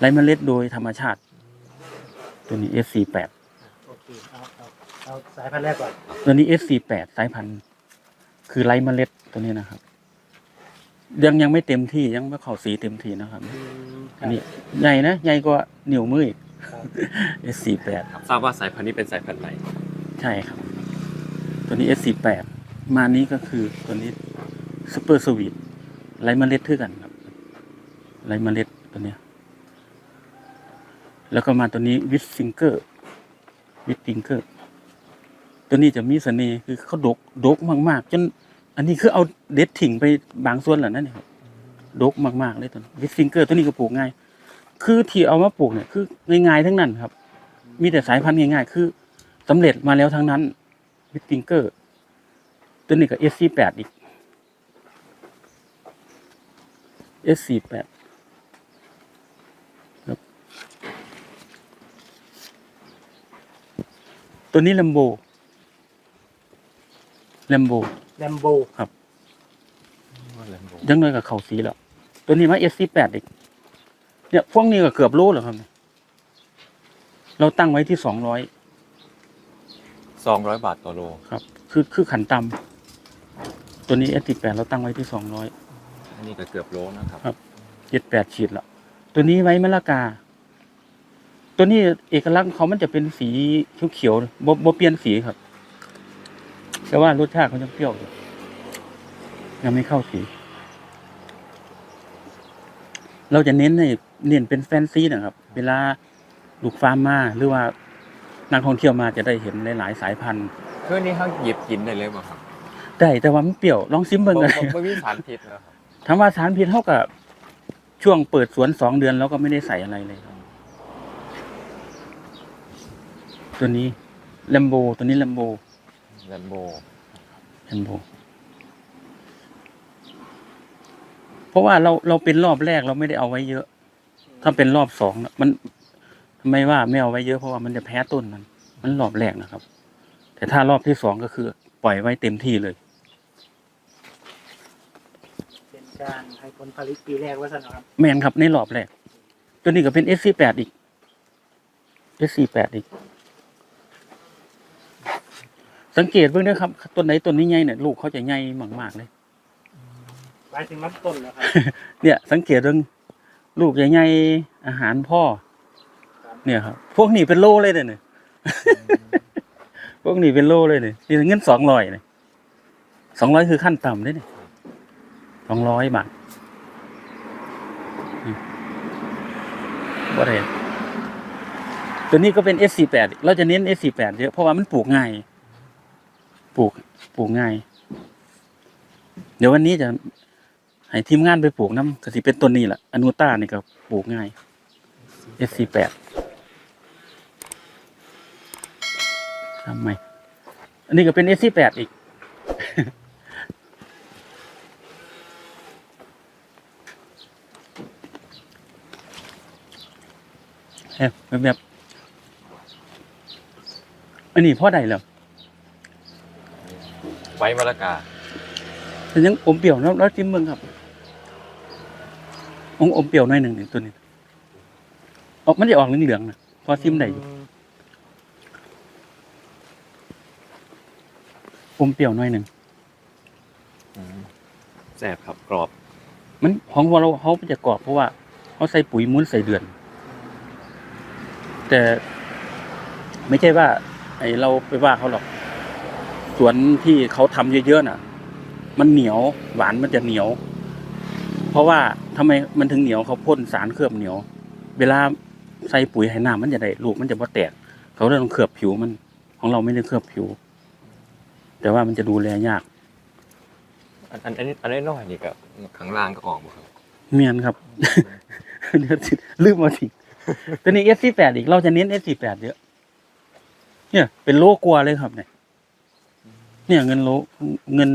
ไร้เมล็ดโดยธรรมชาติ ตัวนี้ S48 โอเคเอาเอาเอาสายพันธุ์แรกก่อนตัวนี้ S48 สายพันธุ์คือไร้เมล็ดตัวนี้นะครับ ยังยังไม่เต็มที่ยังไม่เข้าสีเต็มที่นะครับอืมคอัรันบนี้ใหญ่นะใหญ่กว่านิ้วมืออีก ครับ S48 ครับทราบว่าสายพันธุ์นี้เป็นสายพันธุ์ไหนใช่ครับ ตัวนี้ S48 มานี้ก็คือตัวนี้ซูเปอร์สวีทไรเมล็ดเท่ากันครับไรเมล็ดตัวเนี้ย แล้วก็มาตัวนี้วิสฟิงเกอร์วิสฟิงเกอร์ตัวนี้จะมีเสน่ห์คือเขาดกดกมากๆจนอันนี้คือเอาเด็ดถิ่งไปบางส่วนแหล้วนั่นเองครับดกมากๆเลยตัววิสฟิงเกอร์ตัวนี้ก็ปลูกง่าย คือที่เอามาปลูกเนี่ยคือง่ายๆทั้งนั้นครับ มีแต่สายพันธุ์ง่ายๆ คือสำเร็จมาแล้วทั้งนั้นวิสฟิงเกอร์ตัวนี้ก็ S48 อีก S48 ครับ ตัวนี้ l ลมโบ l ลมโบ แลมโบยังน้อยกับเขาสีแล้ว ตัวนี้มา S48 อีก เนี่ยพวกนี้ก็เกือบโลแล้วครับเนี่ยเราตั้งไว้ที่สองร้อย สองร้อยบาทต่อโล ครับ คือคือขันต่ำตัวนี้ S48 เราตั้งไว้ที่สองร้อย อันนี้ก็เกือบโลนะครับ ครับเจ็ดแปดขีดละตัวนี้ไว้มะละกา ตัวนี้เอกลักษณ์เขามันจะเป็นสีเขียวๆบ่บ่เปลี่ยนสีครับ แต่ว่ารสชาติเขาจะเปรี้ยวอยู่ยังไม่เข้าสี เราจะเน้นในเน้นเป็นแฟนซีนะครับ เวลาลูกฟาร์มมาหรือว่านักท่องเที่ยวมาจะได้เห็นหลายๆสายพันธุ์เพื่อนี้เขาหยิบกินได้เลยป่ะครับได้แต่ว่ามันเปรี้ยวลองซิมเบิ่งบ่กันบ่ไม่มีสารพิษนะครับถามว่าสารพิษเท่ากับช่วงเปิดสวนสองเดือนแล้วก็ไม่ได้ใส่อะไรเลยครับ ตัวนี้แลมโบตัวนี้แลมโบแลมโบแลมโบเพราะว่าเราเราเป็นรอบแรกเราไม่ได้เอาไว้เยอะ ถ้าเป็นรอบสองน่ะมันทำไมว่าไม่เอาไว้เยอะเพราะว่ามันจะแพ้ต้นมันมันรอบแรกนะครับ แต่ถ้ารอบที่สองก็คือ ปล่อยไว้เต็มที่เลยเป็นการให้ผลผลิตปีแรกว่าสนะครับแมนครับในรอบแรกตัวนี้ก็เป็น S48 อีก S48 อีก สังเกตเบิ่งนะครับต้นไหนต้นนี้ใหญ่เนี่ยลูกเขาจะใหญ่มากๆเลยหมายถึงลำต้นนะครับเนี่ย สังเกตเบิ่งลูกใหญ่ๆอาหารพ่อ เนี่ยครับ พวกนี้เป็นโลเลยเนี่ยพวกนี้เป็นโลเลยเนี่ยนี่เงินสองร้อยเนี่ยสองร้อยคือขั้นต่ำเลยเนี่ยสองร้อยบาทอืมบ่ได้ตัวนี้ก็เป็น S48 เราจะเน้น S48 เยอะเพราะว่ามันปลูกง่าย ปลูกปลูกง่าย เดี๋ยววันนี้จะให้ทีมงานไปปลูกน้ำก็สิเป็นต้นนี้แหละอนูต้านี่ก็ปลูกง่าย S48 ทำไม อันนี้ก็เป็น S48 อีก แบบแบบอันนี้พ่อใดแล้วไว้ มะละกาแต่ยังอมเปรี้ยวแล้วแล้วจิ้มมึงครับอมอมเปรี้ยวหน่อยหนึ่งนี่ตัวนี้ออกมันจะออกเหลืองๆนะพอซิมได้อยู่อมเปรี้ยวหน่อยหนึ่งแซ่บครับกรอบ มันของเราเขาจะกรอบเพราะว่าเขาใส่ปุ๋ยมุ้นใส่เดือน แต่ไม่ใช่ว่า ไอเราไปว่าเขาหรอก สวนที่เขาทำเยอะๆน่ะ มันเหนียวหวานมันจะเหนียว เพราะว่าทำไมมันถึงเหนียวเขาพ่นสารเคลือบเหนียว เวลาใส่ปุ๋ยให้น้ำมันจะได้ลูกมันจะบ่แตก เขาเลยต้องเคลือบผิวมัน ของเราไม่ได้เคลือบผิว แต่ว่ามันจะดูแลยาก อันอันอันนี้อันนี้น้อยนี่ก็ข้างล่างก็ออกบ่ครับเมียนครับเดี๋ยวสิลืมมาสิตัวนี้ S 4 8อีกเราจะเน้น S 4 8เยอะเนี่ย เป็นโลกลัวเลยครับเนี่ย เนี่ยเงินโลเงิน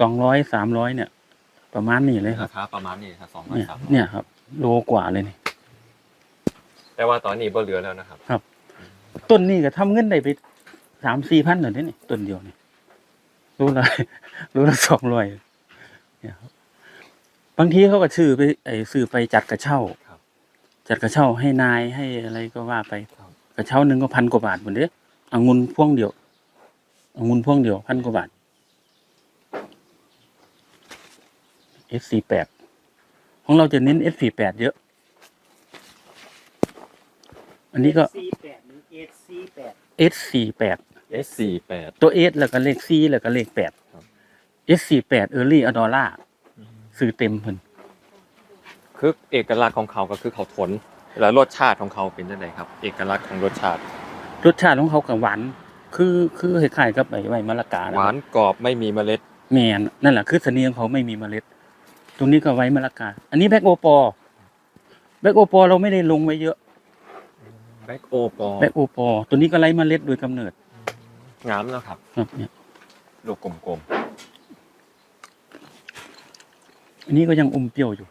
สองร้อยสามร้อยเนี่ย ประมาณนี้เลยครัราบ คาประมาณนี้ครับสองร้อยเนี่ยสามเนี่ยครับ โลกว่าเลยนี่แต่ว่าตอนนี้บ่เหลือแล้วนะครับ ต้นนี้ก็ทำเงินได้ไปสามสี่พันเลยนี่ต้นเดียวนี่รู้ละ รู้ละสองร้อยเนี่ยครับบางทีเขาก็ซื้อไปไอ้ซื้อไปจัดกระเช่าครับจัดกระเช้าให้นายให้อะไรก็ว่าไป ครับ กระเช้าหนึ่งก็พันกว่าบาทหมดเด้องุ่นพ่วงเดียว องุ่นพ่วงเดียวพันกว่าบาท S48 ของเราจะเน้น S48 เยอะ อันนี้ก็ซีแปดหรือเอสซีแปด S48 S48 ตัว S แล้วก็เลข C แล้วก็เลขครับ8 S48 Early Adora ซื้อเต็มเพิ่นคือเอกลักษณ์ของเขาก็คือเขาทน แล้วรสชาติของเขาเป็นยังไงครับ เอกลักษณ์ของรสชาติ รสชาติของเขากับหวาน คือคือคล้ายๆกับไอ้ใบมะละกานะหวานกรอบไม่มีเมล็ดแมนนั่นแหละคือเสนียงเขาไม่มีเมล็ด ตรงนี้ก็ไว้มะละกา อันนี้แบล็กโอปอแบล็กโอปอเราไม่ได้ลงไว้เยอะแบ็กโอปอแบล็กโอปอตัวนี้ก็ไร้เมล็ดโดยกำเนิดงามแล้วครับครับเนี่ยลูกกลมอันนี้ก็ยังอมเปรี้ยวอยู่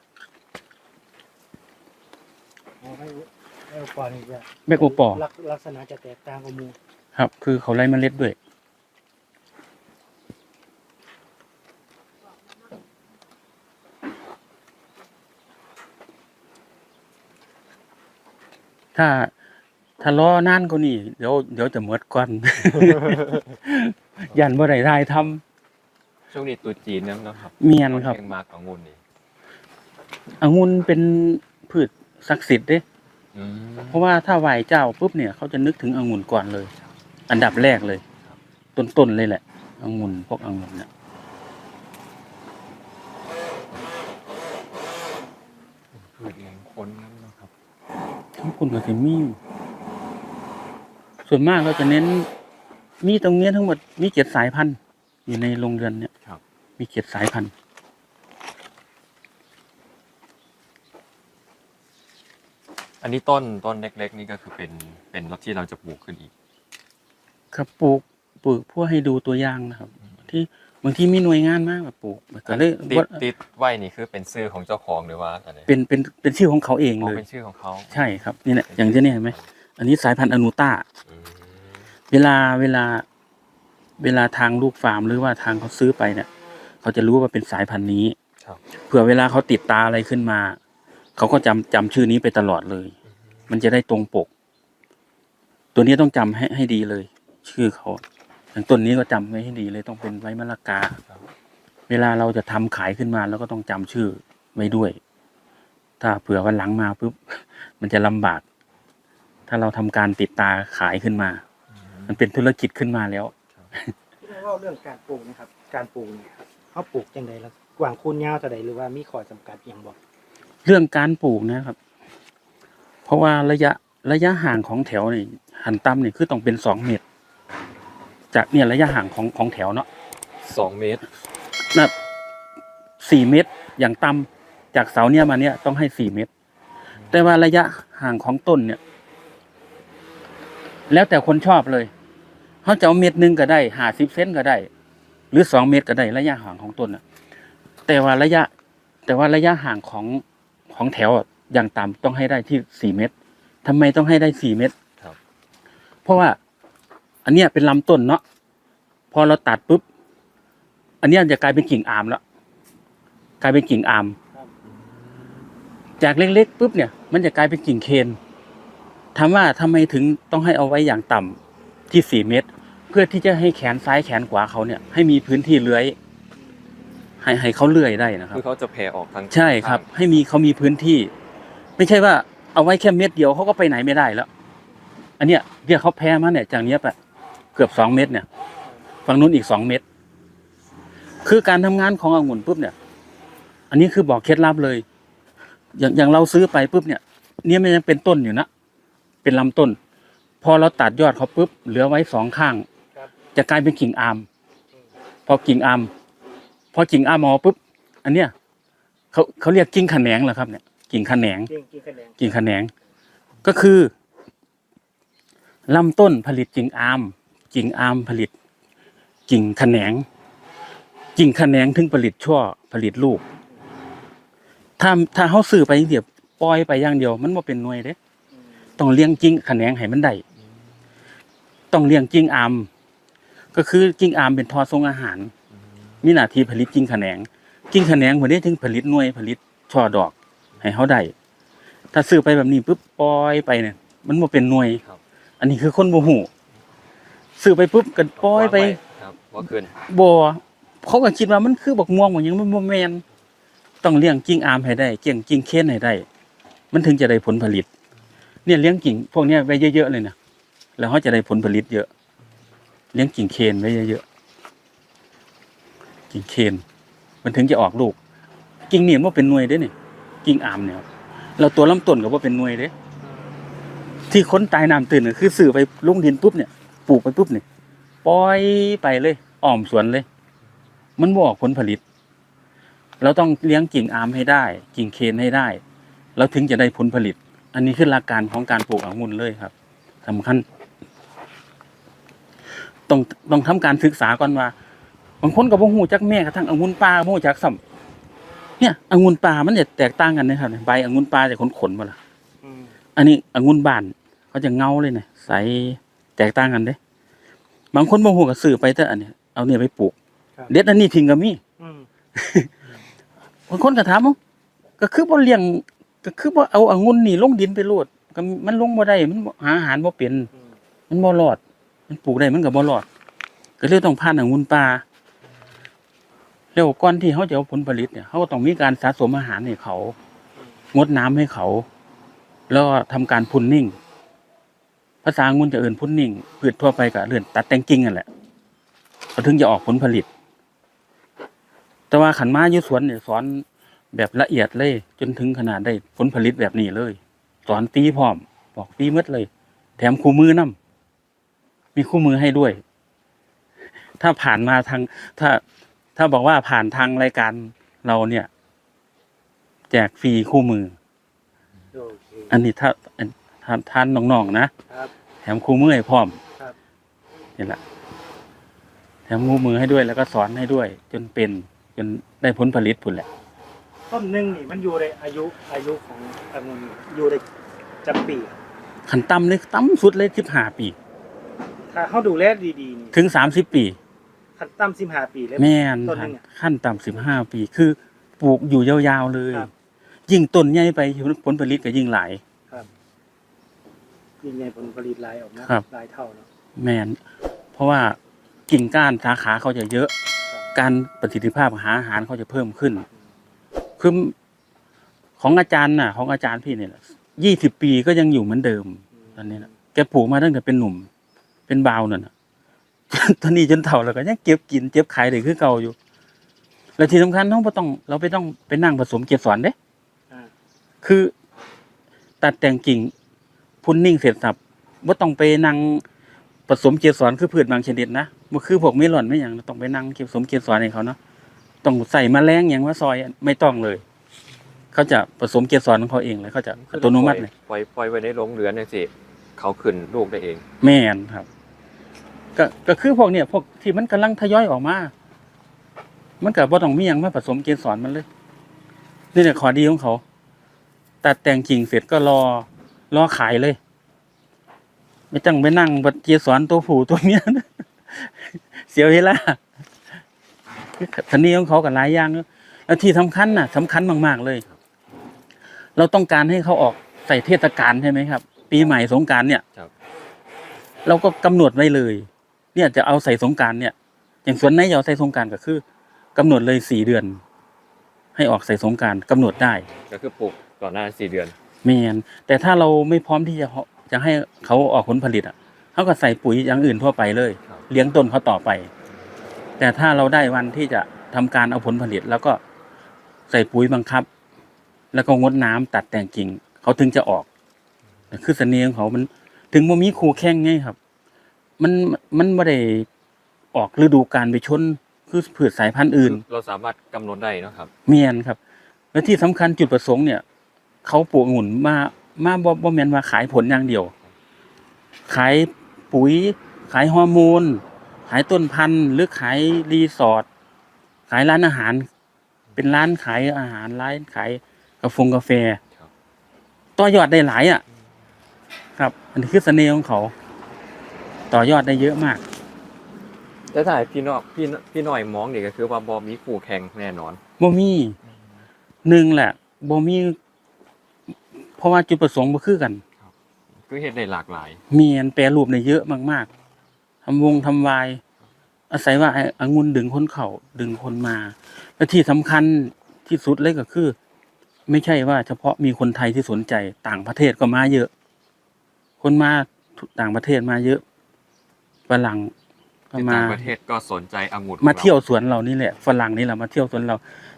เอาให้ให้อุปกรณ์นี่จะแบล็กโอปอลักลักษณะจะแตกต่างกับหมู ครับ คือเขาไร้เมล็ดด้วยถ้าถ้ารอนานกว่านี้เดี๋ยวเดี๋ยวจะหมดก่อน ยันบ่ได้ทายทำๆช่วงนี้ตัวจีนเนาะครับเมียนครับเชียงมากของงุ่นนี่องุ่นเป็นพืชศักดิ์สิทธิ์เด้ อืมเพราะว่าถ้าไหว้เจ้าปุ๊บเนี่ยเขาจะนึกถึงองุ่นก่อนเลย อันดับแรกเลย ต้นๆเลยแหละองุ่นพวกองุ่นเนี่ยพืชมงคลนั่นเนาะครับทั้งคุณกับสิมีส่วนมากเราจะเน้น มีตรงเนี้ยทั้งหมดมีเจ็ดสายพันธุ์อยู่ในโรงเรือนเนี่ยครับมีเจ็ดสายพันธุ์อันนี้ต้นต้นเล็กๆนี่ก็คือเป็นเป็นรถที่เราจะปลูกขึ้นอีก ครับปลูกปลูกเพื่อให้ดูตัวอย่างนะครับ ที่บางทีมีหน่วยงานมากแบบปลูกก็เลยติดว่าติดไว้นี่คือเป็นชื่อของเจ้าของหรือว่าอะไรเป็นเป็นเป็นชื่อของเขาเองอ๋อเลยเป็นชื่อของเขาใช่ครับนี่แหละอย่างที่นี่เห็นไหมอันนี้สายพันธุ์อนูต้าอืมเวลาเวลา เวลาทางลูกฟาร์มหรือว่าทางเขาซื้อไปเนี่ยเขาจะรู้ว่าเป็นสายพันธุ์นี้ครับเผื่อเวลาเขาติดตาอะไรขึ้นมา เขาก็จำจำชื่อนี้ไปตลอดเลย มันจะได้ตรงปก ตัวนี้ต้องจำให้ให้ดีเลย ชื่อเขาอย่างต้นนี้ก็จำไว้ให้ดีเลยต้องเป็นไว้มะละกาครับเวลาเราจะทำขายขึ้นมาแล้วก็ต้องจำชื่อไว้ด้วย ถ้าเผื่อวันหลังมาปุ๊บมันจะลำบาก ถ้าเราทำการติดตาขายขึ้นมา มันเป็นธุรกิจขึ้นมาแล้วที่เราเล่าเรื่องการปลูกนะครับ การปลูกเนี่ยเขาปลูกจังใดแล้วกว่างคูณยาวเท่าใดหรือว่ามีข้อจำกัดอย่างบอกเรื่องการปลูกนะครับ เพราะว่าระยะระยะห่างของแถวนี่หันต่ำนี่คือต้องเป็นสองเมตร จากเนี่ยระยะห่างของของแถวเนาะสองเมตรนะสี่เมตร อย่างต่ำจากเสาเนี่ยมาเนี่ยต้องให้สี่เมตร แต่ว่าระยะห่างของต้นเนี่ย แล้วแต่คนชอบเลยเขาจะเอาเมตรหนึ่งก็ได้ห้าสิบเซนก็ได้ หรือสองเมตรก็ได้ ระยะห่างของต้นน่ะแต่ว่าระยะ แต่ว่าระยะห่างของของแถวอะอย่างต่ำต้องให้ได้ที่สี่เมตรทำไมต้องให้ได้สี่เมตรครับเพราะว่า อันเนี้ยเป็นลำต้นเนาะพอเราตัดปุ๊บ อันเนี้ยจะกลายเป็นกิ่งอามแล้วกลายเป็นกิ่งอาม จากเล็กๆปุ๊บเนี่ย มันจะกลายเป็นกิ่งเคนถามว่าทำไมถึงต้องให้เอาไว้อย่างต่ำที่สี่เมตร เพื่อที่จะให้แขนซ้ายแขนขวาเขาเนี่ย ให้มีพื้นที่เลื้อยให้ให้เขาเลื้อยได้นะครับคือเขาจะแผ่ออกทางใช่ครับ ให้มีเขามีพื้นที่ ไม่ใช่ว่าเอาไว้แค่เม็ดเดียวเขาก็ไปไหนไม่ได้แล้ว อันเนี้ยเนี่ยเขาแพ้มาเนี่ยจากเนี้ยไปเกือบสองเมตรเนี่ยฝั่งนู้นอีกสองเมตร คือการทำงานขององุ่นปุ๊บเนี่ย อันนี้คือบอกเคล็ดลับเลย อย่างอย่างเราซื้อไปปุ๊บเนี่ย เนี่ยมันยังเป็นต้นอยู่นะเป็นลำต้น พอเราตัดยอดเขาปุ๊บเหลือไว้สองข้างครับจะกลายเป็นกิ่งอามพอกิ่งอามพอกิ่งอามอปุ๊บอันเนี้ยเขาเขาเรียกกิ่งขะแหนงเหรอครับเนี่ยกิ่งขะแหนงเก่งกี่คะแนนกิ่งขะแหนงก็คือลำต้นผลิตกิ่งอาม กิ่งอามผลิต กิ่งขะแหนง กิ่งขะแหนงถึงผลิตช่อผลิตลูก ถ้าถ้าเขาซื้อไปอย่างเดียวปล่อยไปอย่างเดียว มันบ่เป็นหน่วยเด้อืมต้องเลี้ยงกิ่งขะแหนงให้มันได้ต้องเลี้ยงกิ่งอามก็คือกิ่งอามเป็นทอทรงอาหาร มีหน้าที่ผลิตกิ่งขะแหนง กิ่งขะแหนงหัวนี้ถึงผลิตหน่วยผลิตช่อดอกให้เขาได้ถ้าซื้อไปแบบนี้ปุ๊บปล่อยไปเนี่ย มันบ่เป็นหน่วยครับอันนี้คือคนบ่ฮู้ ซื้อไปปุ๊บก็ปล่อยไปวางว้ครับว่าขึ้นบ่เขาก็คิดว่ามันคือบักม่วงบ่หยังมันบ่แม่นต้องเลี้ยงกิ่งอามให้ได้เกี่ยงกิ่งเคนให้ได้ มันถึงจะได้ผลผลิต เนี่ยเลี้ยงกิ่งพวกเนี้ยไว้เยอะๆเลยนะแล้วเขาจะได้ผลผลิตเยอะ เลี้ยงกิ่งเคนไว้เยอะๆกิ่งเคนมันถึงจะออกลูก กิ่งเนี่ยมันเป็นหน่วยเด้นี่กิ่งอามเนี่ยเราตัวลำต้นก็ว่าเป็นหน่วยเด้ ที่คนตายน้ำตื่นก็คือสื่อไปลงดินปุ๊บเนี่ย ปลูกไปปุ๊บเนี่ยปล่อยไปเลยอ้อมสวนเลย มันบออกผลผลิต เราต้องเลี้ยงกิ่งอามให้ได้ กิ่งเคนให้ได้เราถึงจะได้ผลผลิต อันนี้คือหลักการของการปลูกองุ่นเลยครับสำคัญต้องต้องทำการศึกษาก่อนว่าบางคนก็บ่ฮู้จักแม่กระทั่งองุ่นปลาบ่ฮู้จักซ้ำเนี่ยองุ่นปลามันจะแตกต่างกันนะครับใบองุ่นปลาจะขนๆบ่ล่ะอืมอันนี้องุ่นบานเขาจะเงาเลยเนี่ยใส แตกต่างกันเด้ บางคนบางหัวก็ซื้อไปแต่อันเนี้ยเอาเนี่ยไปปลูกครับ เด็ดอันนี้ทิ้งก็มีอืมบางคนก็ถามว่าก็คือบ่เลี้ยง ก็คือบ่เอาองุ่นนี่ลงดินไปโลดก็มันลงบ่ได้มันบ่หาอาหารบ่เป็น อืมมันบ่รอด มันปลูกได้มันก็บ่รอด ก็เลยต้องผ่านองุ่นป่าแล้วก่อนที่เขาจะเอาผลผลิตเนี่ยเขาก็ต้องมีการสะสมอาหารให้เขา งดน้ำให้เขา แล้วก็ทำการพุนนิ่งภาษางุ่นจะเอื่นพุ่นนิ่งพืชทั่วไปก็เลื่อนตัดแต่งกิ่งนั่นแหละเขาถึงจะออกผลผลิต แต่ว่าขันมายู่สวนเนี่ยสอนแบบละเอียดเลย จนถึงขนาดได้ผลผลิตแบบนี้เลย สอนตีพร้อมบอกตีหมดเลย แถมคู่มือนํมีคู่มือให้ด้วย ถ้าผ่านมาทาง ถ้าถ้าบอกว่าผ่านทางรายการเราเนี่ย แจกฟรีคู่มือ อันนี้ถ้าท่านท่านน้องๆนะครับ มคู่มือให้พร้อมครับนี่แหละแถมคู่มือให้ด้วยแล้วก็สอนให้ด้วย จนเป็นจนได้ผลผลิตผลแหละ ต้นหนึ่งนี่มันอยู่ในอายุอายุขององุ่นอยู่ในจักปีครับขันต่ำเลยต่ำสุดเลยสิบห้าปี ถ้าเขาดูแลดีๆนี่ถึงสามสิบปีขั้นต่ำสิบห้าปีเลยแม่นต้นหนึ่งอะ ขั้นต่ำสิบห้าปีคือปลูกอยู่ยาวๆเลย ครับ ยิ่งต้นใหญ่ไปผลผลิตก็ยิ่งหลายครับ ยิ่งใหญ่ผลผลิตหลายออกนะครับ หลายเท่าเนาะ แมนเพราะว่ากิ่งก้านสาขาเขาจะเยอะ การประสิทธิภาพหาอาหารเขาจะเพิ่มขึ้น คือของอาจารย์น่ะ ของอาจารย์พี่เนี่ยยี่สิบปีก็ยังอยู่เหมือนเดิม ตอนนี้นะแกปลูกมาตั้งแต่เป็นหนุ่ม เป็นบ่าวนั่นน่ะ ตอนนี้จนเฒ่าแล้วก็ยังเก็บกินเก็บขายได้คือเก่าอยู่ แล้วที่สำคัญเราไม่ต้อง เราไม่ต้องไปนั่งผสมเกสรเด้ อ่า คือ ตัดแต่งกิ่ง พุนนิ่งเสร็จสับว่าต้องไปนั่งผสมเกสรคือพืชบางชนิดนะบ่คือพวกเมลอนไม่อย่างต้องไปนั่งผสมเกสรให้เขาเนาะต้องใส่แมลงอย่างว่าซอยไม่ต้องเลย เขาจะผสมเกสรของเขาเองเลยเขาจะอัตโนมัติเลยปล่อยปล่อยไว้ในโรงเรือนจังซี่เขาขึ้นลูกได้เอง แม่นครับ ก็ก็คือพวกเนี่ยพวกที่มันกำลังทยอยออกมา มันกับว่าต้องมีอย่างมาผสมเกสรมันเลย นี่แหละขอดีของเขา ตัดแต่งกิ่งเสร็จก็รอ รอขายเลย ไม่ต้องไปนั่งบัดเกสรตัวผู้ตัวเมียนะเสียเวลาคือทันนี้ของเขากับหลายอย่างนะแล้วที่สำคัญน่ะสำคัญมาก ๆ เลย เราต้องการให้เขาออกใส่เทศกาลใช่ไหมครับ ปีใหม่สงกรารเนี่ยครับเราก็กำหนดไว้เลย เนี่ยจะเอาใส่สงกรารเนี่ย อย่างสวนไหนจะเอาใส่สงกรารก็คือกำหนดเลยสี่เดือน ให้ออกใส่สงกรารกำหนดได้ ก็คือปลูกก่อนหน้า4เดือน เมนแต่ถ้าเราไม่พร้อมที่จะจะให้เขาออกผลผลิตอะเขาก็ใส่ปุ๋ยอย่างอื่นทั่วไปเลยครับเลี้ยงต้นเขาต่อไป แต่ถ้าเราได้วันที่จะทำการเอาผลผลิต แล้วก็ใส่ปุ๋ยบังคับ แล้วก็งดน้ำตัดแต่งกิ่งเขาถึงจะออกคือเสน่ห์ของเขามัน ถึงว่ามีคู่แข่งไงครับ มันมันไม่ได้ออกฤดูกาลไปชนคือพืชสายพันธุ์อื่น เราสามารถกำหนดได้เนาะครับ เมียนครับ และที่สำคัญจุดประสงค์เนี่ย เขาปลูกองุ่นมามาบ่บ่แม่นว่าขายผลอย่างเดียว ขายปุ๋ย ขายฮอร์โมน ขายต้นพันธุ์หรือขายรีสอร์ทขายร้านอาหาร เป็นร้านขายอาหารร้านขายกาแฟกาแฟครับต่อยอดได้หลายอะ ครับ อันนี้คือเสน่ห์ของเขา ต่อยอดได้เยอะมาก แต่ถ้าให้พี่น้องพี่พี่น้อยมองนี่ก็คือว่าบ่มีคู่แข่งแน่นอนบ่มีหนึ่งแหละบ่มี เพราะว่าจุดประสงค์บ่คือกันคือเฮ็ดได้หลากหลาย มีอันแปรรูปในเยอะมากๆทำวงทำวาย อาศัยว่าไอ้องุ่นดึงคนเขาดึงคนมา และที่สำคัญที่สุดเลยก็คือ ไม่ใช่ว่าเฉพาะมีคนไทยที่สนใจต่างประเทศก็มาเยอะ คนมาต่างประเทศมาเยอะฝรั่งก็ที่มาต่างประเทศก็สนใจองุ่นของมารเที่ยวสวนเรานี่แหละฝรั่งนี่แหละมาเที่ยวสวนเรา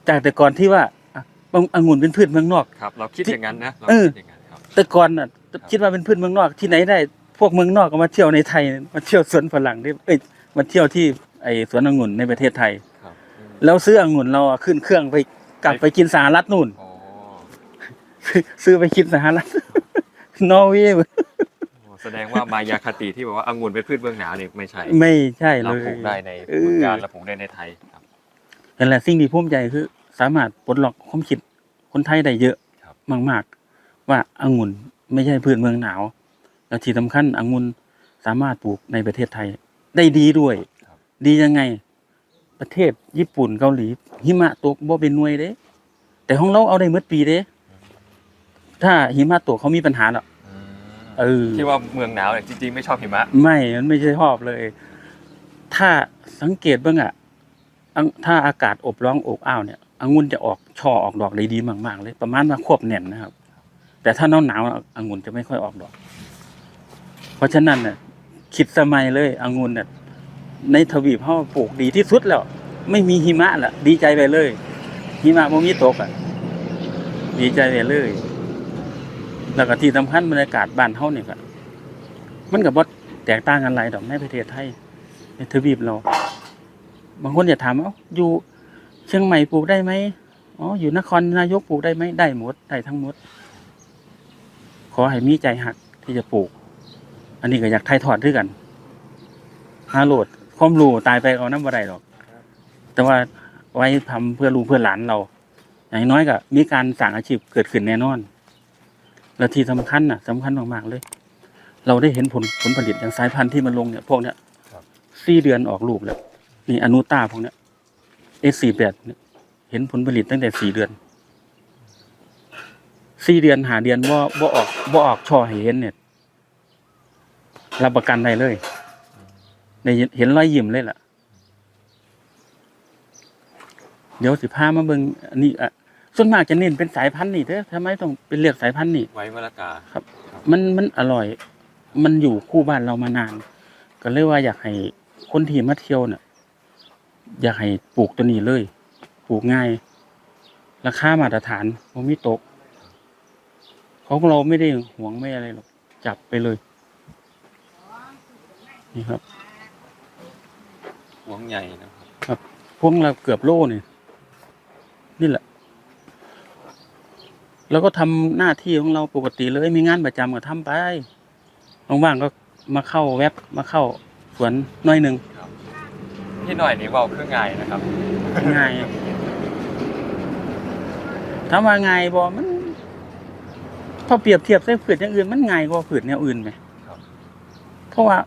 จากแต่ก่อนที่ว่า อะองุ่นเป็นพืชเมืองนอก ครับ เราคิดที่อย่างนั้นนะเราเออคิดอย่างนั้นครับ แต่ก่อนน่ะคิดว่าเป็นพืชเมืองนอกที่ไหนได้ พวกเมืองนอกก็มาเที่ยวในไทยมาเที่ยวสวนฝรั่งที่เอ้ยมาเที่ยวที่ไอ้สวนองุ่นในประเทศไทยครับอืมแล้วซื้อองุ่นเราอะขึ้นเครื่องไปกลับไปกินสหรัฐนู่นอ๋อซื้อไปกินสหรัฐนอร์เวย์แสดงว่ามายาคติที่บอกว่าองุ่นเป็นพืชเมืองหนาวเนี่ยไม่ใช่ ไม่ใช่เลเรายปลูกได้ในเออเมืองการเราปลูกได้ในไทยครับนั่นแหละสิ่งที่ภูมิใจคือ สามารถปลดล็อกความคิดคนไทยได้เยอะครับมากๆ ว่าองุ่นไม่ใช่พืชเมืองหนาว แล้วที่สำคัญองุ่นสามารถปลูกในประเทศไทย ได้ดีด้วย ดียังไง ประเทศญี่ปุ่นเกาหลี หิมะตกบ่เป็นหน่วยเด้ แต่ของเราเอาได้เมื่อปีเด้ ถ้าหิมะตกเขามีปัญหาหรอกเออที่ว่าเมืองหนาวเนี่ยจริงๆไม่ชอบหิมะ ไม่มันไม่ใช่ชอบเลย ถ้าสังเกตเบ้างอะอังถ้าอากาศอบร้อนอบอ้าวเนี่ย องุ่นจะออกช่อออกดอกได้ดีมากๆ เลย ประมาณว่าควบแน่นนะครับ แต่ถ้าหนาวหนาวองุ่นจะไม่ค่อยออกดอก เพราะฉะนั้นน่ะ คิดสมัยเลยองุ่นน่ะในทวีปเขาปลูกดีที่สุดแล้ว ไม่มีหิมะละดีใจไปเลยหิมะบ่มีตกอะดีใจไปเลย แล้วก็ที่สำคัญบรรยากาศบ้านเฮาเนี่ยก็มันก็บ่แตกต่างกันหลายดอกในประเทศไทยในทวีปเรา บางคนจะถามว่าเอ้าอยู่ ชียงใหม่ปลูกได้ไหมอ๋ออยู่นครนายกปลูกได้ไหมได้หมดได้ทั้งหมด ขอให้มีใจหักที่จะปลูก อันนี้ก็อยากไทยถอดด้วยกันฮาโหลดความรู้ตายไปเอาน้ำบ่ได้หรอก แต่ว่าไว้ทำเพื่อลูกเพื่อหลานเรา อย่างน้อยก็มีการสั่งอาชีพเกิดขึ้นแน่นอน แล้วที่สำคัญน่ะสำคัญมากๆเลย เราได้เห็นผลผลผลิตอย่างสายพันธุ์ที่มันลงเนี่ย พวกเนี้ยครับสี่เดือนออกลูกแล้วนี่อนุต้าพวกเนี้ย เอสี่แปดเห็นผลผลิตตั้งแต่สี่เดือนสี่เดือนหาเดือนว่าว่าออกว่าออกช่อให้เห็นเนี่ยรับประกันได้เลยได้เห็นรอยยิ้มเลยล่ะ เดี๋ยวสิพามาเบิ่งอันนี้อะส่วนมากจะเน้นเป็นสายพันธุ์นี่เด้อทำไมต้องเป็นเลือกสายพันธุ์นี่ไว้มะละกามันมันอร่อย มันอยู่คู่บ้านเรามานาน ก็เลยว่าอยากให้คนที่มาเที่ยวเนี่ย อยากให้ปลูกตัวนี้เลย ปลูกง่าย ราคามาตรฐานมันไม่ตก ของเราไม่ได้หวงไม่อะไรหรอก จับไปเลย นี่ครับหวงใหญ่นะครับพวกเราเกือบโลเนี่ยนี่แหละ แล้วก็ทำหน้าที่ของเราปกติเลย มีงานประจำก็ทำไปว่างๆก็มาเข้าเว็บมาเข้าสวนหน้อยหนึ่ง พี่หน่อยนี่เว่าคือง่ายนะครับง่ายถามว่าง่ายบ่มันพอเปรียบเทียบใส่ผืนอย่างอื่นมันง่ายกว่าผืนแนวอื่นไหมครับเพราะว่า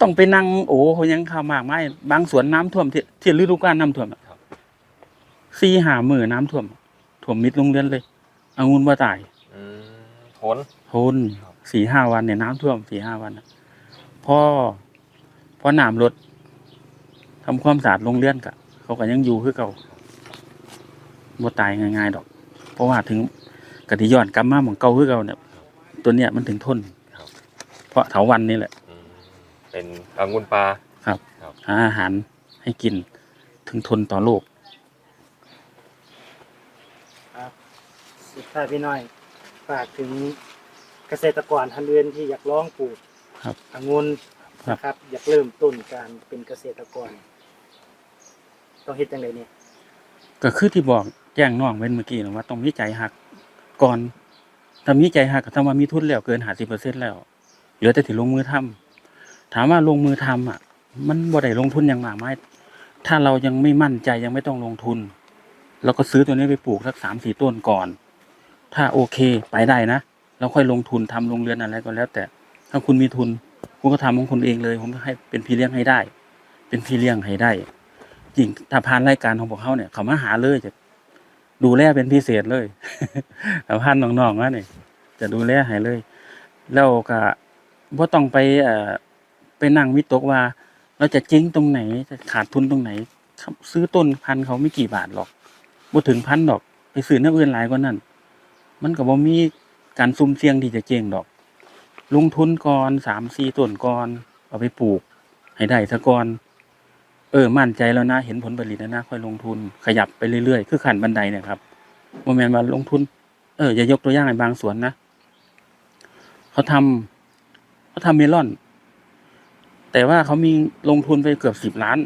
ต้องไปนั่งโอ้เขายังข้าวมากไม้บางสวนน้ำท่วมที่ที่ฤดูกาลน้ำท่วมอะครับสี่หามือน้ำท่วมท่วมมิดโรงเรียนเลยองุ่นบ่ตายอืมทนทนครับสี่ห้าวันเนี่ยน้ำท่วมสี่ห้าวันน่ะพอพอน้ำลด ทำความสะอาดโรงเรียนกะเขาก็ยังอยู่คือเก่าบ่ตายง่ายๆดอก เพราะว่าถึงกติย้อนกลับมาของเก่าคือเก่าเนี่ยตัวเนี้ยมันถึงทนครับเพราะเถาวันนี่แหละอืมเป็นองุ่นปลาครับครับหาอาหารให้กินถึงทนต่อโลกสุดท้ายพี่น้อยฝากถึงเกษตรกรท่านอื่นที่อยากลองปลูกครับองุ่นครับนะครับ อยากเริ่มต้นการเป็นเกษตรกร ต้องเฮ็ดจังไดเนี่ยก็คือที่บอกแจ้งน้องเว้นเมื่อกี้นะว่าต้องมีใจหักก่อนถ้ามีใจหักก็ทำว่ามีทุนแล้วเกินหาสิเปอร์เซ็นแล้วเหลือแต่ที่ลงมือทำถามว่าลงมือทำอะ มันบ่ได้ลงทุนอย่างมากมายถ้าเรายังไม่มั่นใจยังไม่ต้องลงทุนเราก็ซื้อตัวนี้ไปปลูกสักสามสี่ต้นก่อน ถ้าโอเคไปได้นะแล้วค่อยลงทุนทำโรงเรือนอะไรก็แล้ว แต่ถ้าคุณมีทุนคุณก็ทำของคุณเองเลย ผมให้เป็นพี่เลี้ยงให้ได้ เป็นพี่เลี้ยงให้ได้ จริงถ้าผ่านรายการของพวกเขาเนี่ย เขามาหาเลยจะดูแลเป็นพิเศษเลยสัมพันน้องๆว่านี่ยจะดูแลให้เลย แล้วก็บ่ต้องไปเอ่อไปนั่งวิตกว่า เราจะเจ๊งตรงไหนจะขาดทุนตรงไหน ซื้อต้นพันเขาไม่กี่บาทหรอกบ่ถึงพันดอก ไปซื้อน้ำอื่นหลายกว่านั้น มันก็บ่มีการซุ่มเสี่ยงที่จะเจ๊งดอก ลงทุนก่อนสามสี่ต้นก่อนเอาไปปลูก ให้ได้ซะก่อน เออมั่นใจแล้วนะ เห็นผลผลิตแล้วนะค่อยลงทุน ขยับไปเรื่อยๆคือขันบันไดเนี่ยครับโมเมนต์ว่าลงทุน เอออย่ายกตัวอย่างในบางสวนนะเขาทำเขาทำเมลอน แต่ว่าเขามีลงทุนไปเกือบสิบล้าน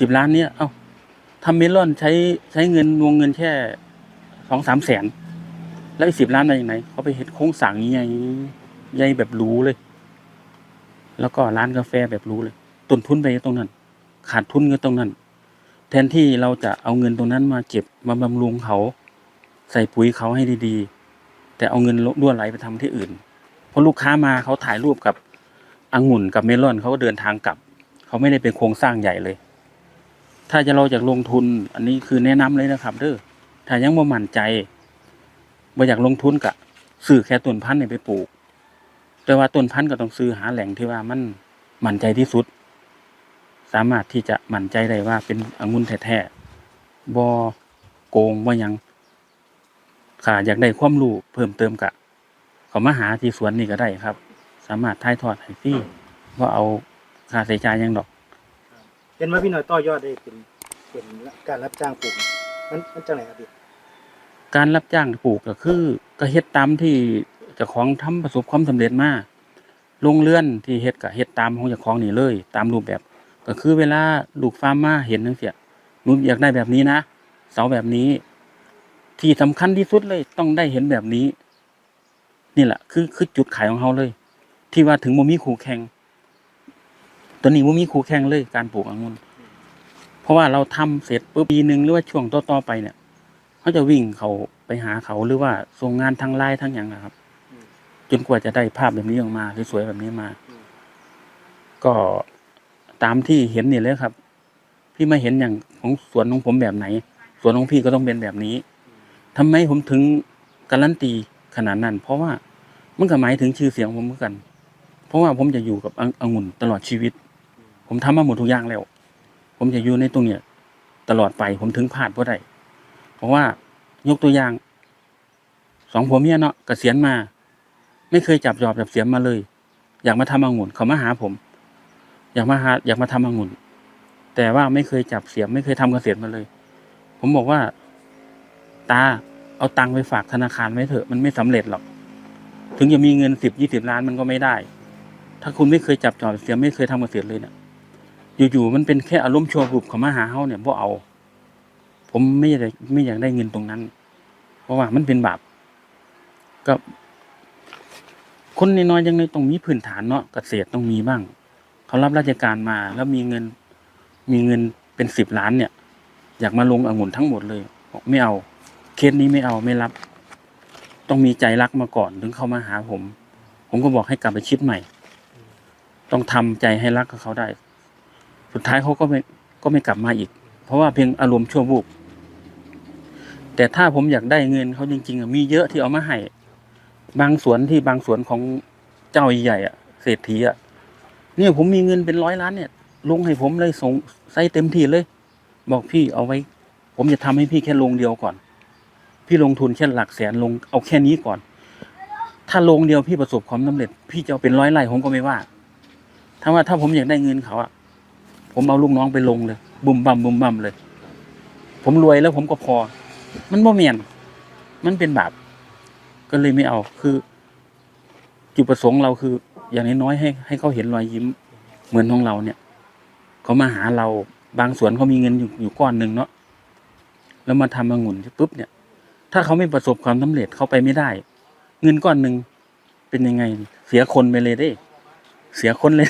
สิบล้านเนี้ยเอ้าทำเมลอนใช้ใช้เงินวงเงินแค่สองสามแสน แล้วอีกสิบล้านมาอย่างไหนเขาไปเห็นโค้งสั่งใหญ่ใหญ่แบบรู้เลย แล้วก็ร้านกาแฟแบบรู้เลยต้นทุนไปตรงนั้น ขาดทุนก็ตรงนั้น แทนที่เราจะเอาเงินตรงนั้นมาเก็บมาบำรุงเขา ใส่ปุ๋ยเขาให้ดีๆ แต่เอาเงินล่วไหลไปทำที่อื่นเพราะลูกค้ามาเขาถ่ายรูปกับองุ่นกับเมลอนเขาก็เดินทางกลับ เขาไม่ได้เป็นโครงสร้างใหญ่เลย ถ้าจะเราจะลงทุนอันนี้คือแนะนำเลยนะครับ เด้อถ้ายังบ่มั่นใจบ่อยากลงทุนกะซื้อแค่ต้นพันธุ์เนี่ยไปปลูก แต่ว่าต้นพันธุ์ก็ต้องซื้อหาแหล่งที่ว่ามันมั่นใจที่สุด สามารถที่จะมั่นใจได้ว่าเป็นองุ่นแท้ๆบอโกงว่ายังค่ะอยากได้ความรู้เพิ่มเติมกะเขามาหาที่สวนนี่ก็ได้ครับ สามารถถ่ายทอดให้ฟรีว่าเอาค่าใช้จ่ายหยังดอก เห็นว่าพี่น้อยต่อยอดได้เป็นเป็นการรับจ้างปลูกมันมันจังไหนครับพี่การรับจ้างปลูกก็คือก็เฮ็ดตามที่เจ้าของทำประสบความสำเร็จมาลงเรือนที่เฮ็ดก็เฮ็ดตามของเจ้าของนี่เลย ตามรูปแบบ ก็คือเวลาลูกฟาร์มมาเห็นจังซี่หนูอยากได้แบบนี้นะเสาแบบนี้ ที่สำคัญที่สุดเลยต้องได้เห็นแบบนี้ นี่แหละคือคือจุดขายของเขาเลย ที่ว่าถึงบ่มีคู่แข่งตัวนี้บ่มีคู่แข่งเลยการปลูกองุ่นเพราะว่าเราทำเสร็จปุ๊บปีหนึ่งหรือว่าช่วงต่อๆไปเนี่ยเขาจะวิ่งเขาไปหาเขาหรือว่าส่งงานทางไลน์ทางอย่างนะครับ จนกว่าจะได้ภาพแบบนี้ออกมาสวยๆแบบนี้มา ก็ ตามที่เห็นนี่เลยครับ พี่มาเห็นอย่างของสวนของผมแบบไหน สวนของพี่ก็ต้องเป็นแบบนี้ทำไมผมถึงการันตีขนาดนั้น เพราะว่ามันก็หมายถึงชื่อเสียงผมเหมือนกัน เพราะว่าผมจะอยู่กับององุ่นตลอดชีวิต ผมทำมาหมดทุกอย่างแล้ว ผมจะอยู่ในตรงเนี้ยตลอดไปผมถึงพลาดเพราะใดเพราะว่ายกตัวอย่างสองผัวเมียเนาะกเกษียณมา ไม่เคยจับจอบจับเสียมมาเลย อยากมาทำองุ่นเขามาหาผม อยากมาหาอยากมาทำองุ่น แต่ว่าไม่เคยจับเสียมไม่เคยทำเกษตรมาเลย ผมบอกว่า ตาเอาตังค์ไปฝากธนาคารไว้เถอะมันไม่สำเร็จหรอก ถึงจะมีเงินสิบยี่สิบล้านมันก็ไม่ได้ ถ้าคุณไม่เคยจับจอบเสียมไม่เคยทำเกษตรเลยเนี่ยอยู่ๆมันเป็นแค่อารมณ์ชั่ววูบเขามาหาเฮาเนี่ยบ่เอา ผมไม่อยากได้ไม่อยากได้เงินตรงนั้น เพราะว่ามันเป็นบาปก็คนน้อยๆยังไงต้องมีพื้นฐานเนาะเกษตรต้องมีบ้าง เขารับราชการมา แล้วมีเงินมีเงินเป็นสิบล้านเนี่ย อยากมาลงองุ่นทั้งหมดเลยบอกไม่เอา เคสนี้ไม่เอาไม่รับ ต้องมีใจรักมาก่อนถึงเข้ามาหาผม ผมก็บอกให้กลับไปคิดใหม่ ต้องทำใจให้รักกับเขาได้ สุดท้ายเขาก็ไม่ก็ไม่กลับมาอีก เพราะว่าเพียงอารมณ์ชั่ววูบแต่ถ้าผมอยากได้เงินเขาจริงๆมีเยอะที่เอามาให้บางสวนที่บางสวนของเจ้าใหญ่อะเศรษฐีอะ เนี่ยผมมีเงินเป็นร้อยล้านเนี่ย ลงให้ผมเลยส่งใส่เต็มที่เลย บอกพี่เอาไว้ ผมจะทำให้พี่แค่ลงเดียวก่อน พี่ลงทุนแค่หลักแสนลงเอาแค่นี้ก่อน ถ้าลงเดียวพี่ประสบความสำเร็จ พี่จะเอาเป็นร้อยไร่ผมก็ไม่ว่าถ้าว่าถ้าผมอยากได้เงินเขาอะผมเอาลูกน้องไปลงเลยบุ่มบั่มบุ่มบั่มเลย ผมรวยแล้วผมก็พอ มันบ่เมียนมันเป็นบาปก็เลยไม่เอาคือ จุดประสงค์เราคือ อย่างน้อยๆให้ให้เขาเห็นรอยยิ้มเหมือนของเราเนี่ยเขามาหาเราบางสวนเขามีเงินอยู่อยู่ก้อนหนึ่งเนาะแล้วมาทำองุ่นปุ๊บเนี่ย ถ้าเขาไม่ประสบความสำเร็จเขาไปไม่ได้ เงินก้อนหนึ่งเป็นยังไง เสียคนไปเลยเด้ เสียคนเลย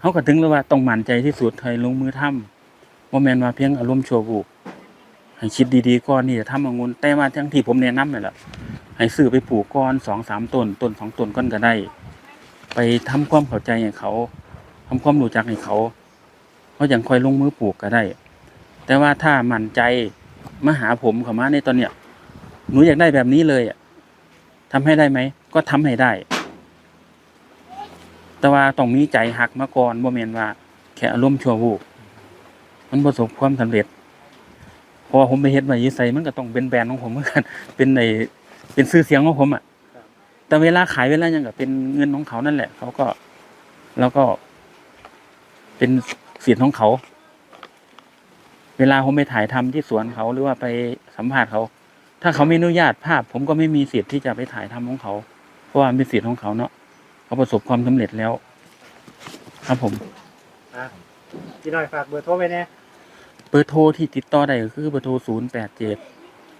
เขาก็ถึงแล้วว่าต้องหมั่นใจที่สุดให้ลงมือทำว่าแมนว่าเพียงอารมณ์โชว์บูให้คิดดีๆก่อนนี่จะทำองุ่นแต่ว่าทั้งที่ผมแนะนำนี่แหละให้ซื้อไปปลูกก้อนสองสามต้นต้นสองต้นก้อนก็ได้ ไปทำความเข้าใจให้เขาทำความรู้จักให้เขาเขาอย่างค่อยลงมือปลูกก็ได้ แต่ว่าถ้ามั่นใจมาหาผมเขามาในตอนเนี้ยหนูอยากได้แบบนี้เลยอะทำให้ได้ไหมก็ทำให้ได้ แต่ว่าต้องมีใจหักมาก่อนบ่แมนว่า แค่อารมณ์ชั่ววูบมันประสบความสำเร็จพราะว่าผมไปเฮ็ดไว้อยิสัยมันก็ต้องเป็นแบรนด์ของผมเหมือนกันเป็นในเป็นชื่อเสียงของผมอะ แต่เวลาขายเวลายังก็เป็นเงินของเขานั่นแหละ เขาก็แล้วก็ เป็นสิทธิ์ของเขา เวลาผมไปถ่ายทำที่สวนเขาหรือว่าไปสัมภาษณ์เขา ถ้าเขาไม่อนุญาตภาพ ผมก็ไม่มีสิทธิ์ที่จะไปถ่ายทำของเขา เพราะว่ามันเป็นสิทธิ์ของเขาเนาะเขาประสบความสำเร็จแล้ว ครับผมอะพี่น้อยฝากเบอร์โทรไว้แน่เบอร์โทรที่ติดต่อได้ก็คือเบอร์โทรศูนย์แปดเจ็ด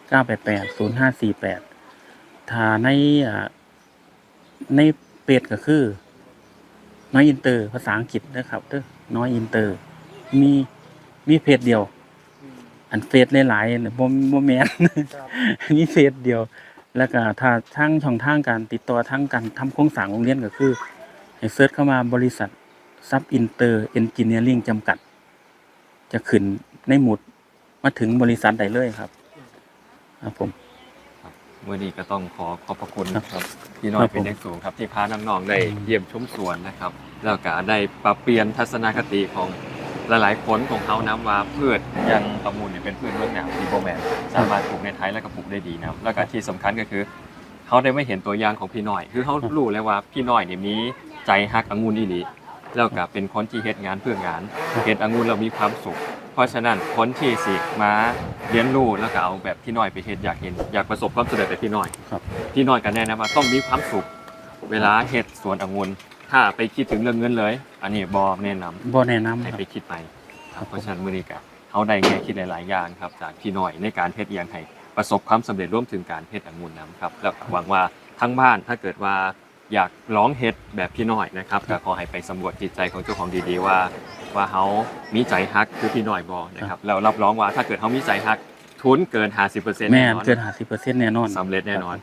เก้าแปดแปดศูนย์ห้าสี่แปดถ้าในอ่า ในเป็ดก็คือน้อยอินเตอร์ ภาษาอังกฤษนะครับเด้อน้อยอินเตอร์ มีมีเพจเดียว อันเฟซหลายๆเนี่ยบ่บ่แม่นครับมีเฟซเดียว แล้วก็ถ้าทางช่องทางการติดต่อทางการทำโครงสร้างโรงเรียนก็คือให้เซิร์ชเข้ามาบริษัทซับอินเตอร์เอนจิเนียริงจำกัด จะขึ้นในหมุดมาถึงบริษัทได้เลยครับครับผมเมื่อนี้ก็ต้องขอขอบพระคุณครับครับพี่น้อยครับผมเป็นอย่างสูงครับที่พาน้องๆได้อืมเยี่ยมชมสวนนะครับ แล้วก็ได้ปรับเปลี่ยนทัศนคติของหลายๆคนของเขานะว่าพืชอยังตะมูลเนี่ยเป็นพืชเมืองหนาวที่โบแมนสามารถปลูกในไทยแล้วก็ปลูกได้ดีนะแล้วก็ที่สำคัญก็คือเขาได้ไม่เห็นตัวอย่างของพี่น้อย คือเขารู้เลยว่าพี่น้อยเนี่ยมีใจฮักองุ่นอีหลีแล้วก็เป็นคนที่เฮ็ดงานเพื่องานเฮ็ดองุ่นเรามีความสุขเพ ราะฉะนั้นคนที่สิมาเรียนรู้แล้วก็เอาแบบพี่น้อยไปเฮ็ดอยากเห็นอยากประสบความสำเร็จแบบพี่น้อยครับ พี่น้อยกันแน่นะว่าต้องมีความสุขเวลาเฮ็ดสวนองุ่นถ้าไปคิดถึงเรื่องเงินเลย อันนี้บ่แนะนำบ่แนะนำให้ครับไปคิดไปครับเพราะฉะนั้นมื้อนี้ก็เขาได้แง่คิดหลายๆอย่างครับจากพี่น้อยในการเฮ็ดอหย่างให้ประสบความสำเร็จร่วมถึงการเฮ็ดองุ่นนํครับแล้วก็หวังว่าทั้งบ้านถ้าเกิดว่า อยากร้องเฮ็ดแบบพี่น้อยนะครับก็ขอให้ไปสำรวจจิตใจของเจ้าของดีๆว่า ว่าเขามีใจฮักคือพี่น้อยบ่นะครับแล้วรับรองว่าถ้าเกิดเขามีใจฮักทุนเกิน50%แม่แน่นนอนเกินห้าสิบเปอร์เซ็นต์แน่นอน สำเร็จแน่นอน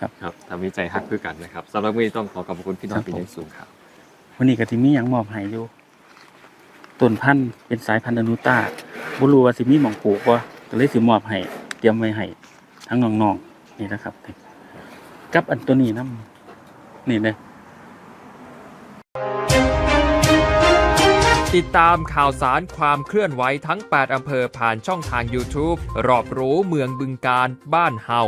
ครับ ครับถ้ามีใจฮักคือกันนะครับสำหรับวันนี้ต้องขอขอบคุณพี่น้อยครับเป็นอย่างสูงครับ วันนี้ก็ที่มีหยังมอบให้อยู่ต้นพันธุ์เป็นสายพันธุ์อนุต้าบ่รู้ว่าสิมีหม่องปลูกบ่ก็เลยสิมอบให้เตรียมไว้ให้ทั้งน้องๆนี่นะครับ กับอันตัวนี้นํ นี่นะติดตามข่าวสารความเคลื่อนไหวทั้ง 8 อำเภอผ่านช่องทาง YouTube รอบรู้เมืองบึงการบ้านเฮา